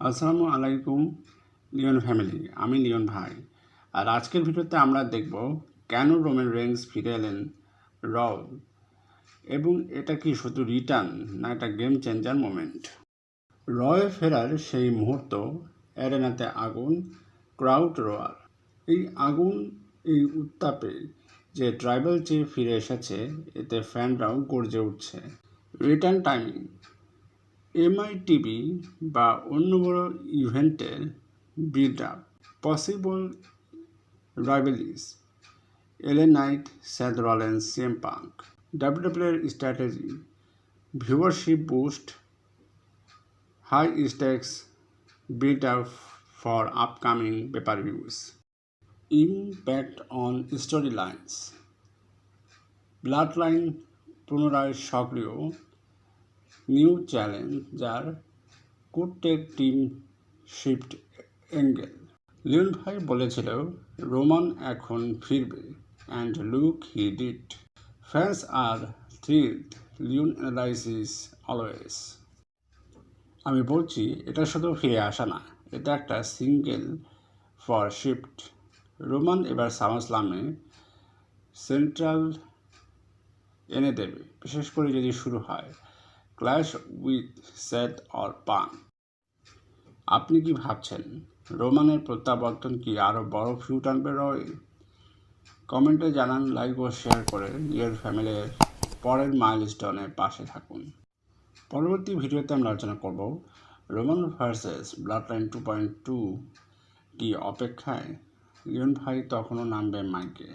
আসসালামু আলাইকুম Leone family, আমি লিওন ভাই। আর আজকের ভিডিওতে আমরা দেখব কেন রোমেন রেঞ্জ ফিরে এলেন র এবং এটা কি শুধু রিটার্ন না এটা গেম চেঞ্জার মোমেন্ট? রয় ফেরার সেই মুহূর্ত, অ্যারেনাতে আগুন, ক্রাউড রোয়ার। এই আগুন, এই উত্তাপে যে ট্রাইবাল চিফ ফিরে এসেছে, এতে ফ্যানরাও গর্জে উঠছে। রিটার্ন টাইমিং এমআইটিভি বা অন্য বড় ইভেন্টের বিল্ড আপ পসিবল রাইভেলিস এলে night Seth Rollins, CM Punk ডাব্লিউডাব্লিউএর strategy, viewership boost, high stakes build up for upcoming paper views impact on story lines bloodline পুনরায় সক্রিয় নিউ চ্যালেঞ্জ যার could take team shift angle Leon ভাই বলেছিল Roman এখন ফিরবে and look he did fans R thrilled Leon analysis always. আমি বলছি, এটা শুধু ফিরে আসা না, এটা একটা সিঙ্গেল ফর শিফট। রোমান এবার সামাসলামে সেন্ট্রাল এনে দেবে, বিশেষ করে যদি শুরু হয়। ক্ল্যাশ উইথ সেট অর পান আপনি কি ভাবছেন, রোমানের প্রত্যাবর্তন কি আরও বড় ফিউ টানবে রয়? কমেন্টে জানান, লাইক ও শেয়ার করে নিজের ফ্যামিলির পরের মাইলস্টোনে পাশে থাকুন। পরবর্তী ভিডিওতে আমরা আলোচনা করব Roman versus bloodline two point two. কি অপেক্ষায়? লিওন ভাই তখনও নামবে মাইকে।